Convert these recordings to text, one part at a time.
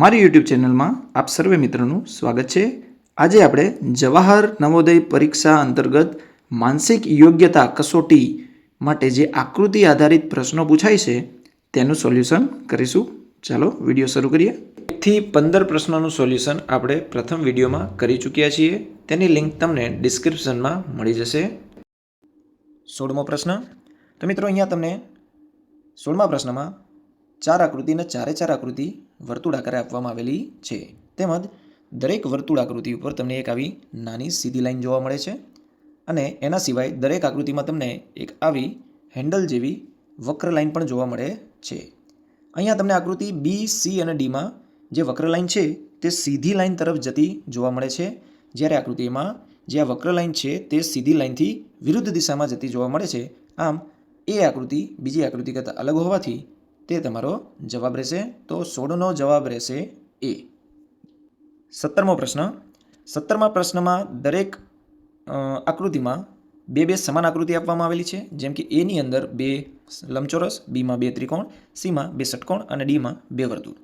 મારી યુટ્યુબ ચેનલમાં આપ સર્વે મિત્રોનું સ્વાગત છે. આજે આપણે જવાહર નવોદય પરીક્ષા અંતર્ગત માનસિક યોગ્યતા કસોટી માટે જે આકૃતિ આધારિત પ્રશ્નો પૂછાય છે, તેનું સોલ્યુશન કરીશું. ચાલો, વીડિયો શરૂ કરીએ. એકથી પંદર પ્રશ્નોનું સોલ્યુશન આપણે પ્રથમ વિડીયોમાં કરી ચૂક્યા છીએ. તેની લિંક તમને ડિસ્ક્રિપ્શનમાં મળી જશે. સોળમો પ્રશ્ન. તો મિત્રો, અહીંયા તમને સોળમા પ્રશ્નમાં ચાર આકૃતિને ચારે ચાર આકૃતિ વર્તુળાકારે આપવામાં આવેલી છે. તેમજ દરેક વર્તુળ આકૃતિ ઉપર તમને એક આવી નાની સીધી લાઇન જોવા મળે છે અને એના સિવાય દરેક આકૃતિમાં તમને એક આવી હેન્ડલ જેવી વક્ર લાઇન પણ જોવા મળે છે. અહીંયા તમને આકૃતિ બી સી અને ડીમાં જે વક્ર લાઇન છે તે સીધી લાઈન તરફ જતી જોવા મળે છે. જ્યારે આકૃતિમાં જે આ વક્ર લાઇન છે તે સીધી લાઇનથી વિરુદ્ધ દિશામાં જતી જોવા મળે છે. આમ, એ આકૃતિ બીજી આકૃતિ કરતાં અલગ હોવાથી તે તમારો જવાબ રહેશે. તો સોળનો જવાબ રહેશે એ. સત્તરમો પ્રશ્ન. સત્તરમા પ્રશ્નમાં દરેક આકૃતિમાં બે બે સમાન આકૃતિ આપવામાં આવેલી છે. જેમ કે એની અંદર બે લંબચોરસ, બીમાં બે ત્રિકોણ, સીમાં બે ષટકોણ અને ડીમાં બે વર્તુળ.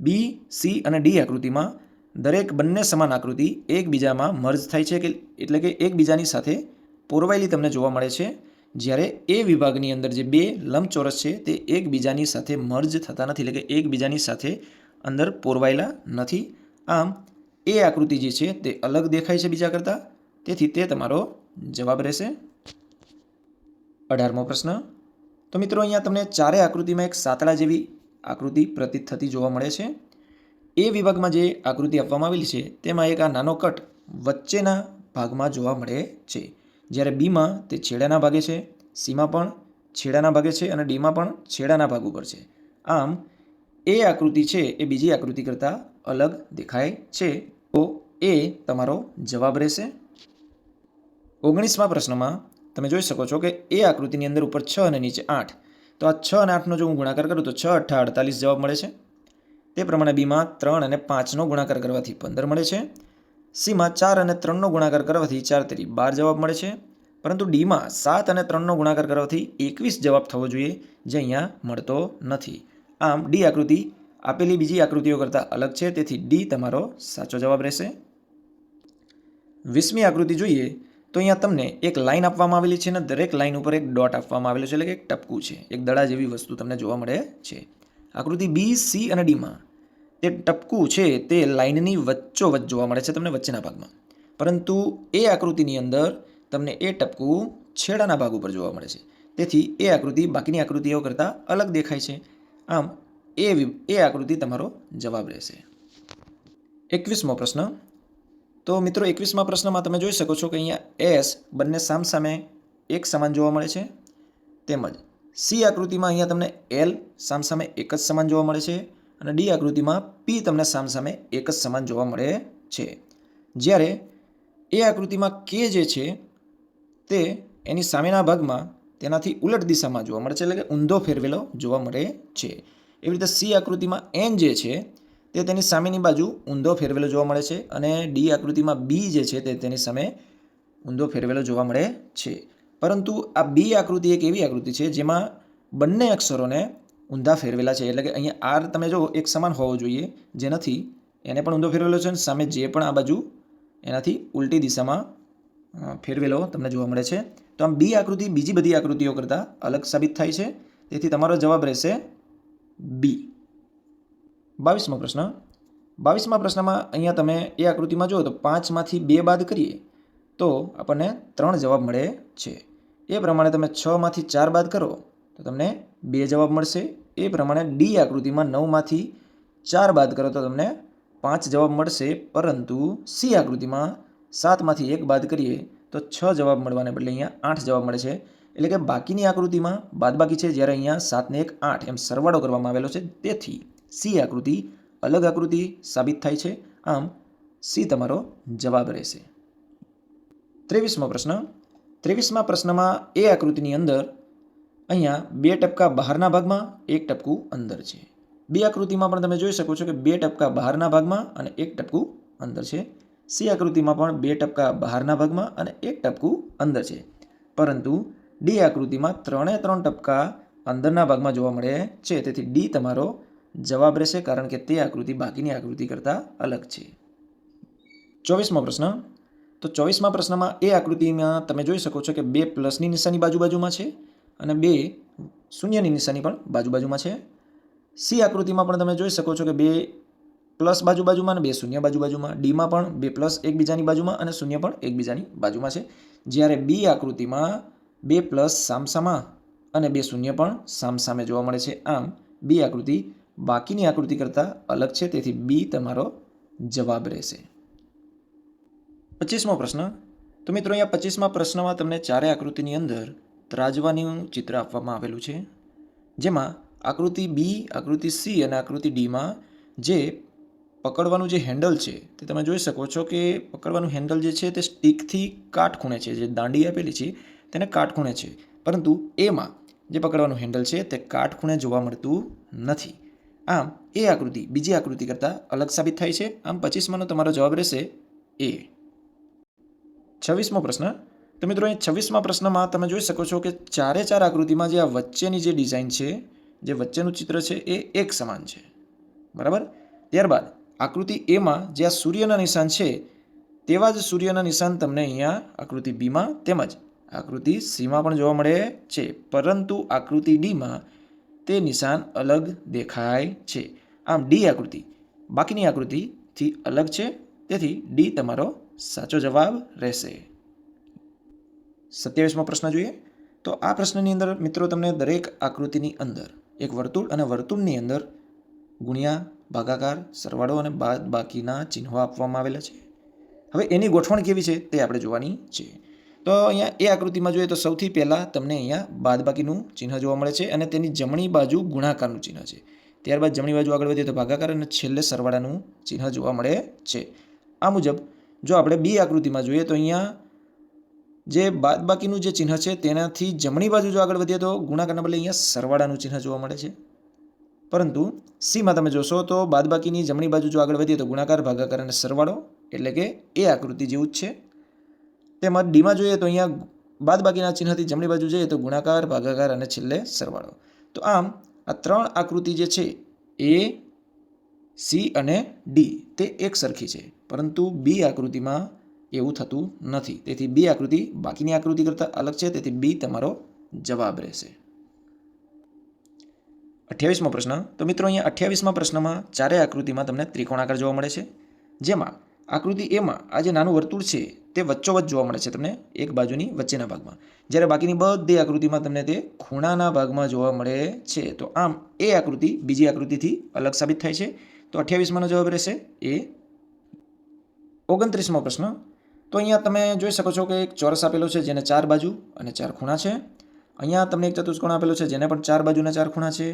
બી, સી અને ડી આકૃતિમાં દરેક બંને સમાન આકૃતિ એકબીજામાં મર્જ થાય છે કે એટલે કે એકબીજાની સાથે પોરવાયેલી તમને જોવા મળે છે. જ્યારે એ વિભાગની અંદર જે બે લંબચોરસ છે, તે એકબીજાની સાથે મર્જ થતા નથી, એટલે કે એકબીજાની સાથે અંદર પોરવાયેલા નથી. આમ, એ આકૃતિ જે છે, તે અલગ દેખાય છે બીજા કરતાં. તેથી તે તમારો જવાબ રહેશે અઢારમો પ્રશ્ન. તો મિત્રો, અહીંયા તમને ચારે આકૃતિમાં એક સાતળા જેવી આકૃતિ પ્રતીત થતી જોવા મળે છે. એ વિભાગમાં જે આકૃતિ આપવામાં આવેલી છે, તેમાં એક આ નાનો કટ વચ્ચેના ભાગમાં જોવા મળે છે. જ્યારે બીમાં તે છેડાના ભાગે છે સીમાં પણ છેડાના ભાગે છે અને ડીમાં પણ છેડાના ભાગ ઉપર છે. આમ એ આકૃતિ છે એ બીજી આકૃતિ કરતાં અલગ દેખાય છે. તો એ તમારો જવાબ રહેશે. ઓગણીસમા પ્રશ્નમાં તમે જોઈ શકો છો કે એ આકૃતિની અંદર ઉપર છ અને નીચે આઠ. તો આ છ અને આઠનો જો હું ગુણાકાર કરું તો છ અઠ્ઠા અડતાલીસ જવાબ મળે છે. તે પ્રમાણે બીમાં ત્રણ અને પાંચનો ગુણાકાર કરવાથી પંદર મળે છે. સીમાં ચાર અને ત્રણનો ગુણાકાર કરવાથી ચાર તેરી બાર જવાબ મળે છે. પરંતુ ડીમાં સાત અને ત્રણનો ગુણાકાર કરવાથી એકવીસ જવાબ થવો જોઈએ જે અહીંયા મળતો નથી. આમ ડી આકૃતિ આપેલી બીજી આકૃતિઓ કરતાં અલગ છે, તેથી ડી તમારો સાચો જવાબ રહેશે. વીસમી આકૃતિ જોઈએ તો અહીંયા તમને એક લાઈન આપવામાં આવેલી છે અને દરેક લાઈન ઉપર એક ડોટ આપવામાં આવેલો છે, એટલે કે એક ટપકું છે, એક દડા જેવી વસ્તુ તમને જોવા મળે છે. આકૃતિ બી, સી અને ડીમાં તે ટપકું છે તે લાઇનની વચ્ચોવચ્ચ જોવા મળે છે તમને વચ્ચેના ભાગમાં. પરંતુ એ આકૃતિની અંદર તમને એ ટપકું છેડાના ભાગ ઉપર જોવા મળે છે. તેથી એ આકૃતિ બાકીની આકૃતિઓ કરતાં અલગ દેખાય છે. આમ, એ એ આકૃતિ તમારો જવાબ રહેશે. એકવીસમો પ્રશ્ન. તો મિત્રો, એકવીસમા પ્રશ્નમાં તમે જોઈ શકો છો કે અહીંયા એસ બંને સામસામે એક સમાન જોવા મળે છે. તેમજ સી આકૃતિમાં અહીંયા તમને એલ સામસામે એક જ સમાન જોવા મળે છે. અને ડી આકૃતિમાં પી તમને સામસામે એક જ સમાન જોવા મળે છે. જ્યારે એ આકૃતિમાં કે જે છે, તે એની સામેના ભાગમાં તેનાથી ઉલટ દિશામાં જોવા મળે છે, એટલે કે ઊંધો ફેરવેલો જોવા મળે છે. એવી રીતે સી આકૃતિમાં એન જે છે, તે તેની સામેની બાજુ ઊંધો ફેરવેલો જોવા મળે છે અને ડી આકૃતિમાં બી જે છે, તે તેની સામે ઊંધો ફેરવેલો જોવા મળે છે. પરંતુ આ બી આકૃતિ એક એવી આકૃતિ છે જેમાં બંને અક્ષરોને ઊંધા ફેરવેલા છે. એટલે કે અહીંયા આર તમે જો એક સમાન હોવો જોઈએ. જે નથી એને પણ ઊંધો ફેરવેલો છે અને સામે જે પણ આ બાજુ એનાથી ઉલટી દિશામાં ફેરવેલો તમને જોવા મળે છે. તો આમ બી આકૃતિ, બીજી બધી આકૃતિઓ કરતાં અલગ સાબિત થાય છે. તેથી તમારો જવાબ રહેશે બી. બાવીસમો પ્રશ્ન. બાવીસમા પ્રશ્નમાં અહીંયા તમે એ આકૃતિમાં જુઓ તો પાંચમાંથી બે બાદ કરીએ તો આપણને ત્રણ જવાબ મળે છે. એ પ્રમાણે તમે છમાંથી ચાર બાદ કરો તો તમને બે જવાબ મળશે. એ પ્રમાણે ડી આકૃતિમાં નવમાંથી ચાર બાદ કરો તો તમને પાંચ જવાબ મળશે. પરંતુ સી આકૃતિમાં સાતમાંથી એક બાદ કરીએ તો છ જવાબ મળવાને બદલે અહીંયા આઠ જવાબ મળે છે. એટલે કે બાકીની આકૃતિમાં બાદબાકી છે જ્યારે અહીંયા સાતને એક આઠ એમ સરવાળો કરવામાં આવેલો છે. તેથી સી આકૃતિ અલગ આકૃતિ સાબિત થાય છે. આમ સી તમારો જવાબ રહેશે. ત્રેવીસમો પ્રશ્ન. ત્રેવીસમા પ્રશ્નમાં એ આકૃતિની અંદર અહીંયા બે ટપકા બહારના ભાગમાં, એક ટપકું અંદર છે. બે આકૃતિમાં પણ તમે જોઈ શકો છો કે બે ટપકા બહારના ભાગમાં અને એક ટપકું અંદર છે. સી આકૃતિમાં પણ બે ટપકા બહારના ભાગમાં અને એક ટપકું અંદર છે. પરંતુ ડી આકૃતિમાં ત્રણે ત્રણ ટપકા અંદરના ભાગમાં જોવા મળે છે. તેથી ડી તમારો જવાબ રહેશે કારણ કે તે આકૃતિ બાકીની આકૃતિ કરતાં અલગ છે. ચોવીસમો પ્રશ્ન. તો ચોવીસમા પ્રશ્નમાં એ આકૃતિમાં તમે જોઈ શકો છો કે બે પ્લસની નિશાની બાજુ બાજુમાં છે. અને બે શૂન્યની નિશાની પણ બાજુ બાજુમાં છે. સી આકૃતિમાં પણ તમે જોઈ શકો છો કે બે પ્લસ બાજુ બાજુમાં અને બે શૂન્ય બાજુ બાજુમાં ડીમાં પણ બે પ્લસ એકબીજાની બાજુમાં અને શૂન્ય પણ એકબીજાની બાજુમાં છે. જ્યારે બી આકૃતિમાં બે પ્લસ સામસામા અને બે શૂન્ય પણ સામસામે જોવા મળે છે. આમ, બી આકૃતિ બાકીની આકૃતિ કરતાં અલગ છે. તેથી બી તમારો જવાબ રહેશે. પચીસમો પ્રશ્ન. તો મિત્રો, અહીંયા પચીસમા પ્રશ્નમાં તમને ચારે આકૃતિની અંદર ત્રાજવાનું ચિત્ર આપવામાં આવેલું છે, જેમાં આકૃતિ બી, આકૃતિ સી અને આકૃતિ ડીમાં જે પકડવાનું જે હેન્ડલ છે તે તમે જોઈ શકો છો કે પકડવાનું હેન્ડલ જે છે તે સ્ટીકથી કાટખૂણે છે, જે દાંડી આપેલી છે તેને કાટખૂણે છે. પરંતુ એમાં જે પકડવાનું હેન્ડલ છે તે કાટખૂણે જોવા મળતું નથી. આમ, એ આકૃતિ બીજી આકૃતિ કરતાં અલગ સાબિત થાય છે. આમ પચીસમાંનો તમારો જવાબ રહેશે એ. છવ્વીસમો પ્રશ્ન. તો મિત્રો અહીં છવ્વીસમાં પ્રશ્નમાં તમે જોઈ શકો છો કે ચારે ચાર આકૃતિમાં જે આ વચ્ચેની જે ડિઝાઇન છે, જે વચ્ચેનું ચિત્ર છે, એ એક સમાન છે. બરાબર? ત્યારબાદ આકૃતિ એમાં જે આ સૂર્યના નિશાન છે, તેવા જ સૂર્યના નિશાન તમને અહીંયા આકૃતિ બીમાં તેમજ આકૃતિ સીમાં પણ જોવા મળે છે. પરંતુ આકૃતિ ડીમાં તે નિશાન અલગ દેખાય છે. આમ ડી આકૃતિ. બાકીની આકૃતિથી અલગ છે. તેથી ડી તમારો સાચો જવાબ રહેશે. સત્યાવીસમો પ્રશ્ન જોઈએ. તો આ પ્રશ્નની અંદર મિત્રો તમને દરેક આકૃતિની અંદર, એક વર્તુળ અને વર્તુળની અંદર ગુણ્યા, ભાગાકાર, સરવાળો અને બાદ બાકીના ચિહ્નો આપવામાં આવેલા છે. હવે એની ગોઠવણ કેવી છે તે આપણે જોવાની છે. તો અહીંયા એ આકૃતિમાં જોઈએ તો સૌથી પહેલાં તમને અહીંયા બાદબાકીનું ચિહ્ન જોવા મળે છે અને તેની જમણી બાજુ ગુણાકારનું ચિહ્ન છે. ત્યારબાદ જમણી બાજુ આગળ વધીએ તો ભાગાકાર અને છેલ્લે સરવાળાનું ચિહ્ન જોવા મળે છે. આ મુજબ જો આપણે બી આકૃતિમાં જોઈએ તો અહીંયા જે બાદબાકીનું જે ચિહ્ન છે, તેનાથી જમણી બાજુ જો આગળ વધીએ તો ગુણાકારના બદલે અહીંયા સરવાળાનું ચિહ્ન જોવા મળે છે. પરંતુ સીમાં તમે જોશો તો બાદબાકીની જમણી બાજુ જો આગળ વધીએ તો ગુણાકાર, ભાગાકાર અને સરવાળો એટલે કે એ આકૃતિ જેવું જ છે. તેમજ ડીમાં જોઈએ તો અહીંયા બાદબાકીના ચિહ્નથી જમણી બાજુ જોઈએ તો ગુણાકાર, ભાગાકાર અને છેલ્લે સરવાળો. તો આમ આ ત્રણ આકૃતિ જે છે, એ સી અને ડી તે એક સરખી છે. પરંતુ બી આકૃતિમાં એવું થતું નથી. તેથી બી આકૃતિ બાકીની આકૃતિ કરતાં અલગ છે. તેથી બી તમારો જવાબ રહેશે. અઠ્યાવીસમો પ્રશ્ન. તો મિત્રો, અહીંયા અઠ્યાવીસમાં પ્રશ્નમાં ચારેય આકૃતિમાં તમને ત્રિકોણાકાર જોવા મળે છે. જેમાં આકૃતિ એમાં આ જે નાનું વર્તુળ છે, તે વચ્ચોવચ્ચ જોવા મળે છે તમને એક બાજુની વચ્ચેના ભાગમાં. જ્યારે બાકીની બધી આકૃતિમાં તમને તે ખૂણાના ભાગમાં જોવા મળે છે. તો આમ એ આકૃતિ બીજી આકૃતિથી અલગ સાબિત થાય છે. તો અઠ્યાવીસમાંનો જવાબ રહેશે એ ઓગણત્રીસમો પ્રશ્ન. તો અહીંયા તમે જોઈ શકો છો કે એક ચોરસ આપેલો છે જેને ચાર બાજુ અને ચાર ખૂણા છે. અહીંયા તમને એક ચતુષ્કોણ આપેલો છે જેને પણ ચાર બાજુના ચાર ખૂણા છે.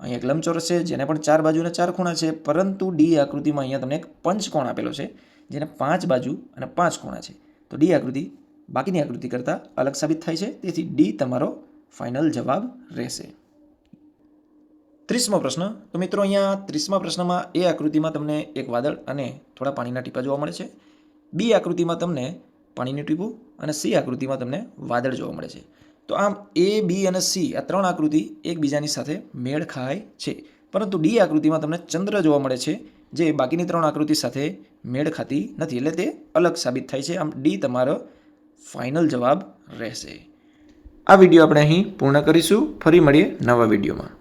અહીંયા એક લંબચોરસ છે જેને પણ ચાર બાજુના ચાર ખૂણા છે. પરંતુ ડી આકૃતિમાં અહીંયા તમને એક પંચકોણ આપેલો છે જેને પાંચ બાજુ અને પાંચ ખૂણા છે. તો ડી આકૃતિ બાકીની આકૃતિ કરતાં અલગ સાબિત થાય છે. તેથી ડી તમારો ફાઇનલ જવાબ રહેશે. ત્રીસમો પ્રશ્ન. તો મિત્રો અહીંયા ત્રીસમા પ્રશ્નમાં એ આકૃતિમાં તમને એક વાદળ અને થોડા પાણીના ટીપા જોવા મળે છે. બી આકૃતિમાં તમને પાણીનું ટીપું અને સી આકૃતિમાં તમને વાદળ જોવા મળે છે. તો આમ એ, બી અને સી આ ત્રણ આકૃતિ એકબીજાની સાથે મેળ ખાય છે. પરંતુ ડી આકૃતિમાં તમને ચંદ્ર જોવા મળે છે, જે બાકીની ત્રણ આકૃતિ સાથે મેળ ખાતી નથી. એટલે તે અલગ સાબિત થાય છે. આમ ડી તમારો ફાઇનલ જવાબ રહેશે. આ વીડિયો આપણે અહીં પૂર્ણ કરીશું. ફરી મળીએ નવા વિડીયોમાં.